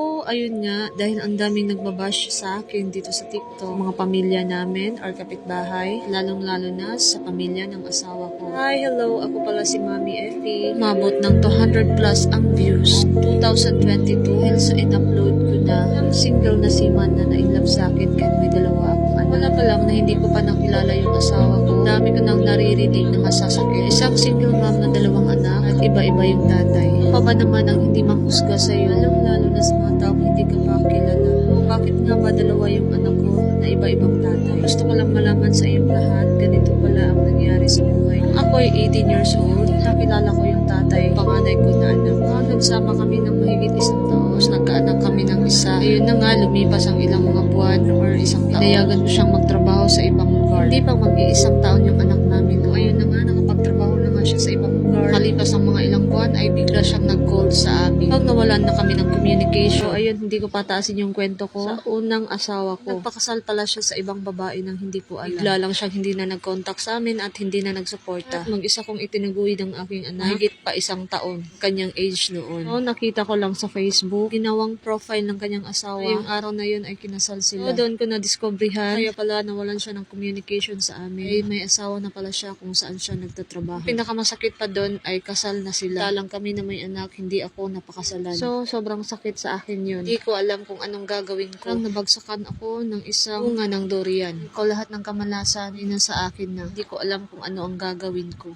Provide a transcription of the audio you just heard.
Oh, ayun nga, dahil ang daming nagbabash sa akin dito sa TikTok, mga pamilya namin or kapitbahay, lalong-lalo na sa pamilya ng asawa ko. Hi, hello, ako pala si Mami Effie. Umabot ng 200 plus ang views. 2022, dahil sa in-upload ko na ang single na si Man na na-inlove sa akin kahit may dalawa akong anak. Wala pa lang na hindi ko pa nakilala yung asawa ko. Dami ko nang naririnig na masasakit. Isang single mom na dalawang anak iba-iba yung tatay. Pa ba naman ang hindi mahusga sa'yo? Alam lalo na sa mga taong hindi ka pa kilala. Bakit nga ba dalawa yung anak ko na iba-ibang tatay? Gusto ko lang malaman sa iyong lahat, ganito pala ang nangyari sa buhay. Ako ay 18 years old, nakilala ko yung tatay, panganay ko na anak. Ah, nagsama kami ng mahigit isang taon. Nagkaanak kami ng isa. Ayun na nga, lumipas ang ilang mga buwan or isang taon. Nayagan ko siyang magtrabaho sa ibang lugar. Hindi pa mag-iisang taon yung anak namin. O ayun na nga, nakapagtrabaho na nga siya sa ibang lugar. Kalipas ang mga ilang buwan ay bigla siyang nag-call sa amin. Pag nawalan na kami ng communication, so, ayun, hindi ko pataasin yung kwento ko. Sa unang asawa ko, nagpakasal pala siya sa ibang babae nang hindi ko alam. Bigla lang siyang hindi na nag-contact sa amin at hindi na nagsuporta. Mag-isa kong itinaguyod ang aking anak. Higit pa isang taon, kanyang age noon. So, nakita ko lang sa Facebook, ginawang profile ng kanyang asawa. Yung araw na yun ay kinasal sila. So, doon ko na-discoveryhan. Kaya pala nawalan siya ng communication sa amin. Ay, may asawa na pala siya kung saan siya nagtatrabaho. Pinakamasakit pa doon ay kasal na sila. Talang kami na may anak, hindi ako napakasalan. So, sobrang sakit sa akin yun. Hindi ko alam kung anong gagawin ko. Lang nabagsakan ako ng isang bunga ng durian. Ko lahat ng kamalasan ay nasa akin na. Hindi ko alam kung ano ang gagawin ko.